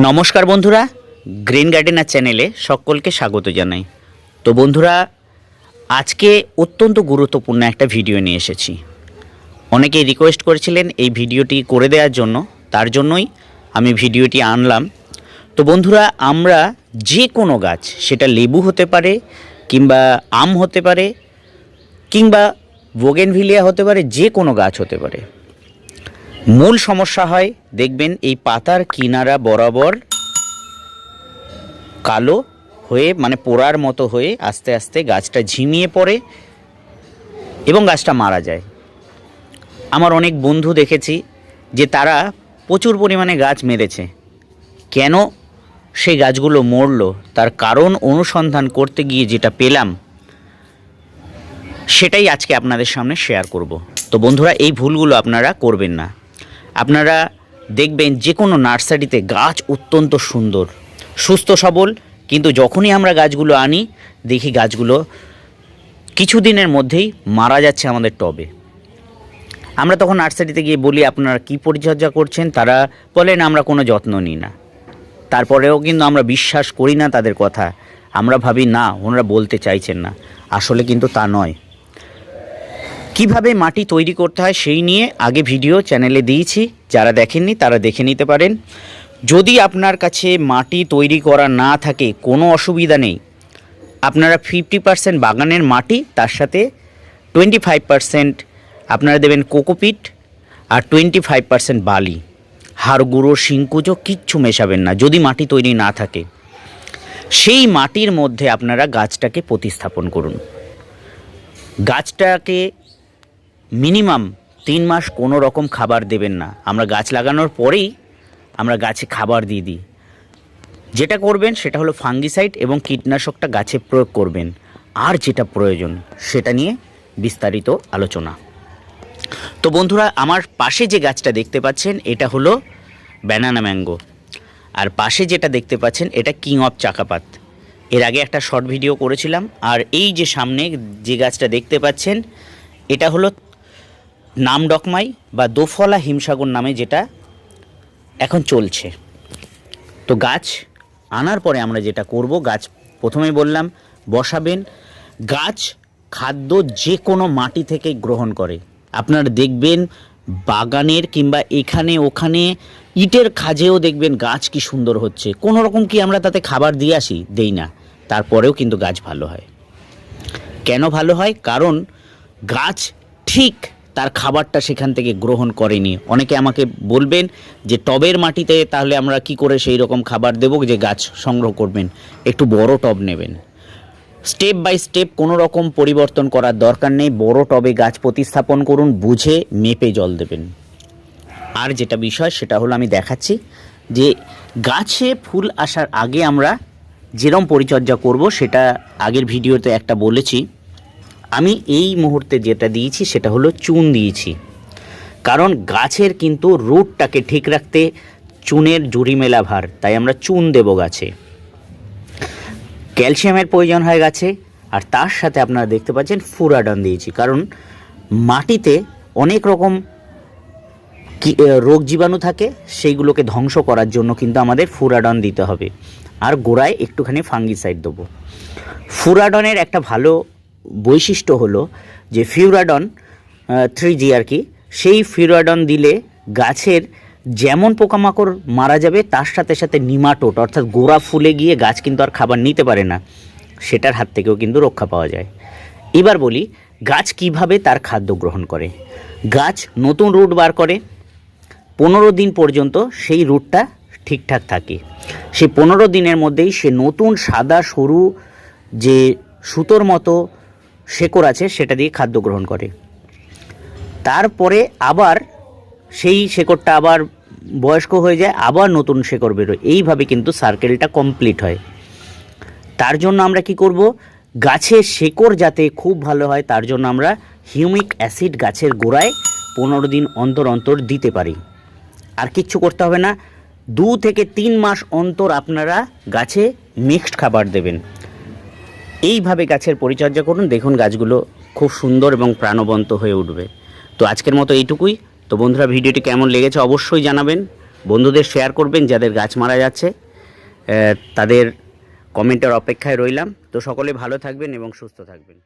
নমস্কার বন্ধুরা, green gardener চ্যানেলে সকলকে স্বাগত জানাই। তো বন্ধুরা, আজকে অত্যন্ত গুরুত্বপূর্ণ একটা ভিডিও নিয়ে এসেছি। অনেকেই রিকোয়েস্ট করেছিলেন এই ভিডিওটি করে দেওয়ার জন্য, তার জন্যই আমি ভিডিওটি আনলাম। তো বন্ধুরা, আমরা যে কোনো গাছ, সেটা লেবু হতে পারে, কিংবা আম হতে পারে, কিংবা বোগেনভিলিয়া হতে পারে, যে কোনো গাছ হতে পারে মূল সমস্যা হয়, দেখবেন এই পাতার কিনারা বরাবর কালো হয়ে মানে পোড়ার মতো হয়ে আস্তে আস্তে গাছটা ঝিমিয়ে পড়ে এবং গাছটা মারা যায়। আমার অনেক বন্ধু দেখেছি যে তারা প্রচুর পরিমাণে গাছ মেরেছে। কেন? সেই গাছগুলো মরল, তার কারণ অনুসন্ধান করতে গিয়ে যেটা পেলাম, সেটাই আজকে আপনাদের সামনে শেয়ার করব। তো বন্ধুরা, এই ভুলগুলো আপনারা করবেন না। আপনারা দেখবেন যে কোনো নার্সারিতে গাছ অত্যন্ত সুন্দর, সুস্থ সবল, কিন্তু যখনই আমরা গাছগুলো আনি, দেখি গাছগুলো কিছুদিনের মধ্যেই মারা যাচ্ছে আমাদের টবে। আমরা তখন নার্সারিতে গিয়ে বলি, আপনারা কি পরিচর্যা করছেন? তারা বলেন, আমরা কোনো যত্ন নিই না। তারপরেও কিন্তু আমরা বিশ্বাস করি না তাদের কথা। আমরা ভাবি, না, ওনারা বলতে চাইছেন না। আসলে কিন্তু তা নয়। কীভাবে মাটি তৈরি করতে হয় সেই নিয়ে আগে ভিডিও চ্যানেলে দিয়েছি। যারা দেখেননি, তারা দেখে নিতে পারেন। যদি আপনার কাছে মাটি তৈরি করা না থাকে, কোনো অসুবিধা নেই। আপনারা ফিফটি পার্সেন্ট বাগানের মাটি, তার সাথে টোয়েন্টি ফাইভ পার্সেন্ট আপনারা দেবেন কোকোপিট আর টোয়েন্টি ফাইভ পার্সেন্ট বালি। হাড়, গুঁড়ো, শিংকুচো কিচ্ছু মেশাবেন না, যদি মাটি তৈরি না থাকে। সেই মাটির মধ্যে আপনারা গাছটাকে প্রতিস্থাপন করুন। গাছটাকে মিনিমাম তিন মাস কোনো রকম খাবার দেবেন না। আমরা গাছ লাগানোর পরেই আমরা গাছে খাবার দিয়ে দিই। যেটা করবেন সেটা হলো ফাঙ্গিসাইড এবং কীটনাশকটা গাছে প্রয়োগ করবেন। আর যেটা প্রয়োজন সেটা নিয়ে বিস্তারিত আলোচনা। তো বন্ধুরা, আমার পাশে যে গাছটা দেখতে পাচ্ছেন, এটা হলো ব্যানানা ম্যাঙ্গো আর পাশে যেটা দেখতে পাচ্ছেন, এটা কিং অফ চাকাপাত। এর আগে একটা শর্ট ভিডিও করেছিলাম, আর এই যে সামনে যে গাছটা দেখতে পাচ্ছেন, এটা হলো নাম ডকমাই বা দোফলা হিমসাগর নামে যেটা এখন চলছে। তো গাছ আনার পরে আমরা যেটা করব, গাছ প্রথমে বললাম, বসাবেন। গাছ খাদ্য যে কোনো মাটি থেকে গ্রহণ করে। আপনারা দেখবেন বাগানের কিংবা এখানে ওখানে ইটের খাজেও দেখবেন গাছ কি সুন্দর হচ্ছে। কোনো রকম কি আমরা তাতে খাবার দিয়ে আসি? দেই না। তারপরেও কিন্তু গাছ ভালো হয়। কেন ভালো হয়? কারণ গাছ ঠিক তার খাবারটা সেখান থেকে গ্রহণ করেনি। অনেকে আমাকে বলবেন যে টবের মাটিতে তাহলে আমরা কি করে সেই রকম খাবার দেবো যে গাছ সংগ্রহ করবেন। একটু বড় টব নেবেন। স্টেপ বাই স্টেপ কোনো রকম পরিবর্তন করার দরকার নেই। বড় টবে গাছ প্রতিস্থাপন করুন, বুঝে মেপে জল দেবেন। আর যেটা বিষয় সেটা হলো আমি দেখাচ্ছি যে গাছে ফুল আসার আগে আমরা যেরম পরিচর্যা করব সেটা আগের ভিডিওতে একটা বলেছি। আমি এই মুহূর্তে যেটা দিয়েছি সেটা হলো চুন দিয়েছি। কারণ গাছের কিন্তু রুটটাকে ঠিক রাখতে চুনের জুড়ি মেলা ভার, তাই আমরা চুন দেব গাছে। ক্যালসিয়ামের প্রয়োজন হয় গাছে, আর তার সাথে আপনারা দেখতে পাচ্ছেন ফুরাডন দিয়েছি। কারণ মাটিতে অনেক রকম রোগ জীবাণু থাকে, সেইগুলোকে ধ্বংস করার জন্য কিন্তু আমাদের ফুরাডন দিতে হবে। আর গোড়ায় একটুখানি ফাঙ্গিসাইড দেবো। ফুরাডনের একটা ভালো বৈশিষ্ট্য হলো যে ফিউরাডন থ্রি জি আর কি, সেই ফিউরাডন দিলে গাছের যেমন পোকামাকড় মারা যাবে, তার সাথে সাথে নিমাটোট অর্থাৎ গোড়া ফুলে গিয়ে গাছ কিন্তু আর খাবার নিতে পারে না, সেটার হাত থেকেও কিন্তু রক্ষা পাওয়া যায়। এবার বলি, গাছ কীভাবে তার খাদ্য গ্রহণ করে? গাছ নতুন রুট বার করে, পনেরো দিন পর্যন্ত সেই রুটটা ঠিকঠাক থাকে। সেই পনেরো দিনের মধ্যেই সে নতুন সাদা সরু যে সুতোর মতো শেকড় আছে, সেটা দিয়ে খাদ্য গ্রহণ করে। তারপরে আবার সেই শেকড়টা আবার বয়স্ক হয়ে যায়, আবার নতুন শেকড় বেরোয়। এইভাবে কিন্তু সার্কেলটা কমপ্লিট হয়। তার জন্য আমরা কি করব? গাছের শেকড় যাতে খুব ভালো হয়, তার জন্য আমরা হিউমিক অ্যাসিড গাছের গোড়ায় পনেরো দিন অন্তর অন্তর দিতে পারি। আর কিচ্ছু করতে হবে না। দু থেকে তিন মাস অন্তর আপনারা গাছে মিক্সড খাবার দেবেন। এইভাবে গাছের পরিচর্যা করুন। দেখুন গাছগুলো খুব সুন্দর এবং প্রাণবন্ত হয়ে উঠবে। তো আজকের মতো এইটুকুই। তো বন্ধুরা, ভিডিওটি কেমন লেগেছে অবশ্যই জানাবেন। বন্ধুদের শেয়ার করবেন যাদের গাছ মারা যাচ্ছে। তাদের কমেন্টের অপেক্ষায় রইলাম। তো সকলে ভালো থাকবেন এবং সুস্থ থাকবেন।